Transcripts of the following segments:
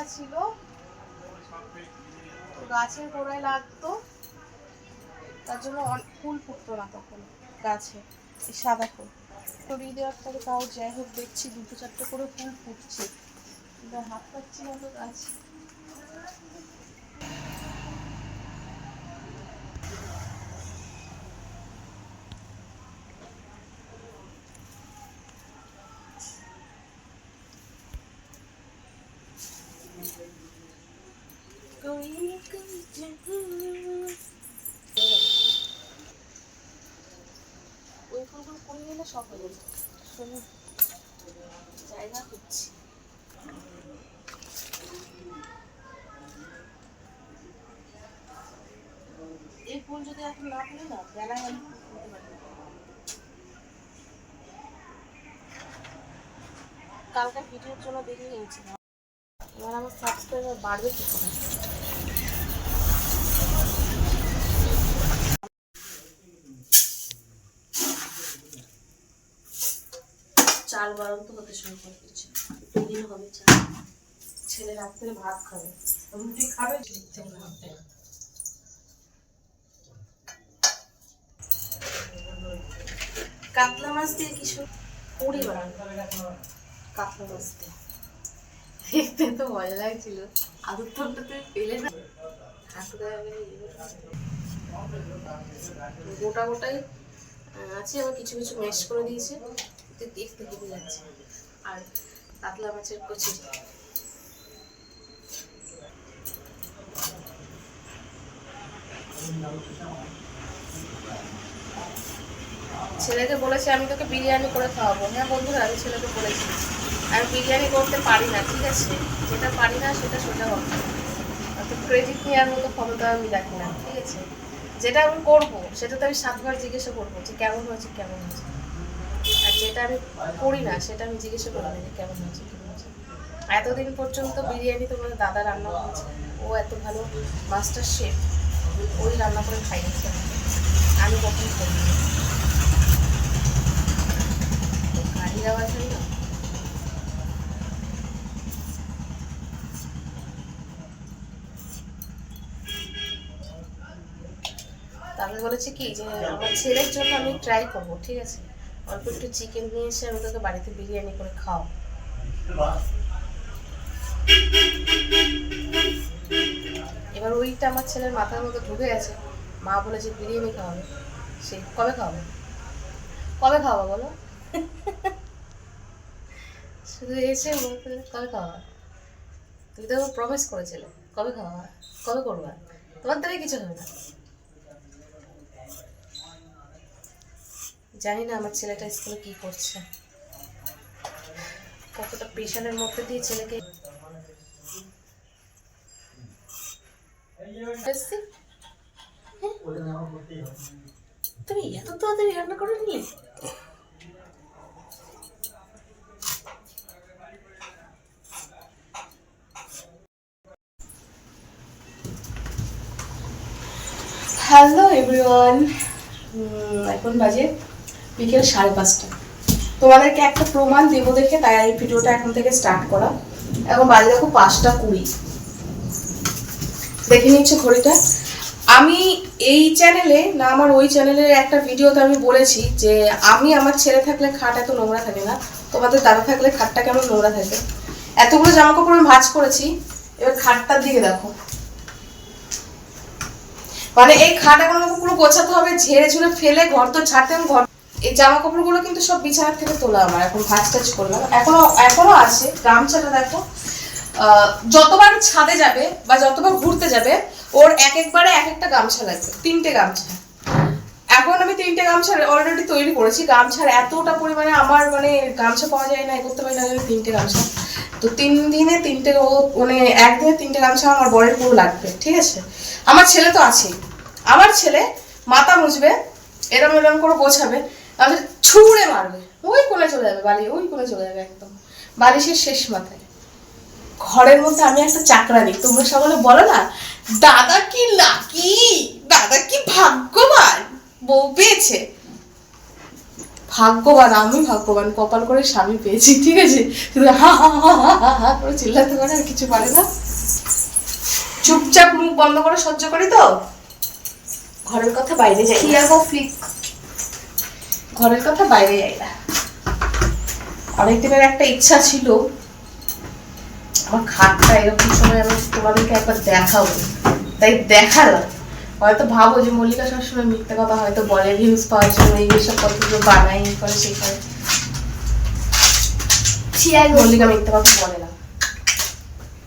গাছটা ছিল। গাছের গোড়ায় লাগতো। তার জন্য ফুল ফুটতো না তখন গাছে সাদা ফুল। সরিয়ে দেওয়ার পরে তাও যাই হোক দেখছি দুটো চারটে করে ফুল ফুটছে। হাত পাচ্ছি না তো গাছ। ওই ফুলগুলো করে নিলে সব হয়ে যাবে শোনো জায়গা খুঁজছি এই ফুল যদি এখন না ফুলে না তুলতে কালকে ভিডিওর জন্য দেখে নিয়েছি এবার আমার সাবস্ক্রাইবার বাড়বে কি করে? চাল বাড়ন্ত হতে শুরু করে দিচ্ছে। দিন হবে চাল। ছেলে রাত্রে ভাত খাবে। রুটি খাবে থেকে ভাববে কাতলা মাছ দিয়ে কিছু পুরি বানানো কাতলা মাছ দিয়ে। দেখতে তো মজা লাগছিল। আলুর তোরটাতে পেলে না। গোটা গোটাই আছে আবার কিছু কিছু ম্যাশ করে দিয়েছে। দেখতে হেভি লাগছে। আর কাতলা মাছের কচি ছেলেকে বলেছে, আমি তোকে বিরিয়ানি করে খাওয়াবো। হ্যাঁ বন্ধুরা, আমি ছেলেকে বলেছি, আমি বিরিয়ানি করতে পারি না, ঠিক আছে? যেটা পারি না, সেটা সোজা কথা অত ক্রেডিট নেওয়ার মতো ক্ষমতা আমি রাখি না, ঠিক আছে? যেটা আমি করব, সেটা তো আমি সাতবার জিজ্ঞাসা করব যে কেমন হয়েছে কেমন হয়েছে? আর যেটা আমি করি না, সেটা আমি জিজ্ঞাসা করি না যে কেমন হয়েছে কেমন হয়েছে। এতদিন পর্যন্ত বিরিয়ানি তোমার দাদা রান্না করেছে, ও এত ভালো মাস্টার শেফ ওই রান্না করে খাইয়েছে আমি কখনো করি হয় না তা আমি বলেছি কি যে আমার ছেলের জন্য আমি ট্রাই করব, ঠিক আছে? অল্প একটু চিকেন নিয়ে এসে আমি তোকে বাড়িতে বিরিয়ানি করে খাও এবার ওইটা আমার ছেলের মাথার মধ্যে ঢুকে গেছে। মা বলেছে, বিরিয়ানি খাওয়াবে? সে, কবে খাওয়াবে? কবে খাওয়াবো বলো? শুধু এসে বলতে কবে খাওয়া তুমি তো প্রমিস করেছিলে। কবে খাওয়াবা কবে করবা? তোমার দ্বারাই কিছু হবে না। জানি না আমার ছেলেটা স্কুলে কি করছে। কতটা প্রেশারের মধ্যে দিয়ে ছেলেকে হ্যাঁ? তুমি এত তাড়াতাড়ি রান্না করে নিলে হ্যালো এভরিওয়ান এখন বাজে বিকেল সাড়ে পাঁচটা। তোমাদেরকে একটা প্রমাণ দেবো দেখে, তাই এই ভিডিওটা এখন থেকে স্টার্ট করা। এখন বাজে দেখো পাঁচটা কুড়ি। দেখে নিচ্ছ ঘড়িটা। আমি এই চ্যানেলে না, আমার ওই চ্যানেলের একটা ভিডিওতে আমি বলেছি যে, আমি আমার ছেলে থাকলে খাট এত নোংরা থাকে না, তোমাদের দাদা থাকলে খাটটা কেমন নোংরা থাকে। এতগুলো জামা কাপড় আমি ভাঁজ করেছি, এবার খাটটার দিকে দেখো। মানে এই খাট এখন পুরো গোছাতে হবে, ঝেড়ে ঝুড়ে ফেলে, ঘর তো ছাড়তে ঘর এই জামা কাপড়গুলো কিন্তু সব বিছানার থেকে তোলা আমার, এখন ভাঁজ টাজ করলাম। এখনও এখনও আছে, গামছাটা দেখো। যতবার ছাদে যাবে বা যতবার ঘুরতে যাবে, ওর এক একবারে এক একটা গামছা লাগবে, তিনটে গামছা। এখন আমি তিনটে গামছা অলরেডি তৈরি করেছি, গামছার এতটা পরিমাণে আমার মানে গামছা পাওয়া যায় না, এ করতে পারি না, তিনটে গামছা। তো তিন দিনে তিনটে ও মানে একদিনে তিনটে গামছা আমার বরের পুরো লাগবে, ঠিক আছে? আমার ছেলে তো আছেই। আমার ছেলে মাথা মুছবে, এরম এরম করে গোছাবে তাহলে ছুঁড়ে মারবে। ওই কোণে চলে যাবে বালি, ওই কোণে চলে যাবে একদম। বালিশের শেষ মাথায়। ঘরের মধ্যে আমি একটা চাকরা চাকরানি তোমরা সকলে বলো না, দাদা কি লাকি দাদা কি ভাগ্যবান? বউ পেয়েছে। ভাগ্যবান আমি ভাগ্যবান কপাল করে স্বামী পেয়েছি ঠিক আছে? শুধু হা হা হা হা হা হা করে চিল্লাতে পারে আর কিছু পারে না। চুপচাপ মুখ বন্ধ করে সহ্য করি তো? ঘরের কথা বাইরে যাই। খিয়াগো ফ্লিক ঘরের কথা বাইরে যাই না। অনেক দিনের একটা ইচ্ছা ছিল। আমার খাটটা এরকম সময় আমি তোমাদেরকে একবার দেখাবো। তাই দেখালাম। হয়তো ভাবো যে মল্লিকা সবসময় মিথ্যে কথা হয়তো বলে ভিউজ পাওয়ার জন্য এইসব কথাগুলো বানাই করে শেখায়। করে মল্লিকা মিথ্যে কথা বলে না।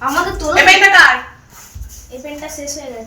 আমাদের তো এই পেনটা কার? এই পেনটা শেষ হয়ে গেছে।